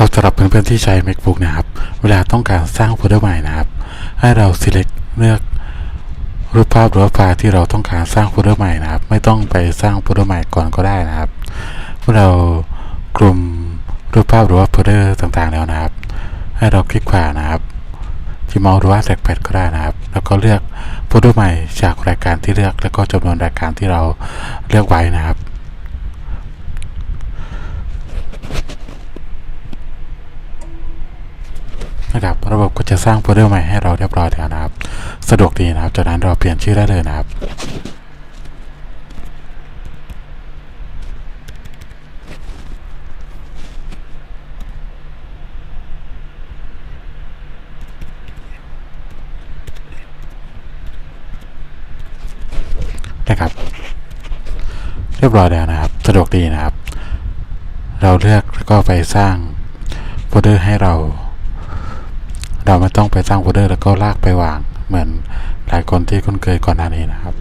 ครับสำหรับเพื่อนๆที่ใช้ macbook นะครับ เวลาต้องการสร้างโฟลเดอร์ใหม่นะครับ ให้เรา select เลือกรูปภาพหรือว่าไฟล์ที่เราต้องการสร้างโฟลเดอร์ใหม่นะครับ ไม่ต้องไปสร้างโฟลเดอร์ใหม่ก่อนก็ได้นะครับ เมื่อเรากลุ่มรูปภาพหรือว่าโฟลเดอร์ต่างๆแล้วนะครับ ให้เราคลิกขวานะครับที่เมาส์หรือว่าแท็กแพดก็ได้นะครับ แล้วก็เลือกโฟลเดอร์ใหม่จากรายการที่เลือก แล้วก็จำนวนรายการที่เราเลือกไว้นะครับ นะครับ ระบบก็จะสร้างโฟลเดอร์ใหม่ให้เราเรียบร้อยแล้วนะครับ สะดวกดีนะครับ จากนั้นเราเปลี่ยนชื่อได้เลยนะครับนะครับ เรียบร้อยแล้วนะครับ สะดวกดีนะครับ เราเลือกแล้วก็ไปสร้างโฟลเดอร์ให้เรา เราไม่ต้องไปสร้างโฟลเดอร์แล้วก็ลากไปวาง เหมือนหลายคนที่คุ้นเคยก่อนหน้านี้นะครับ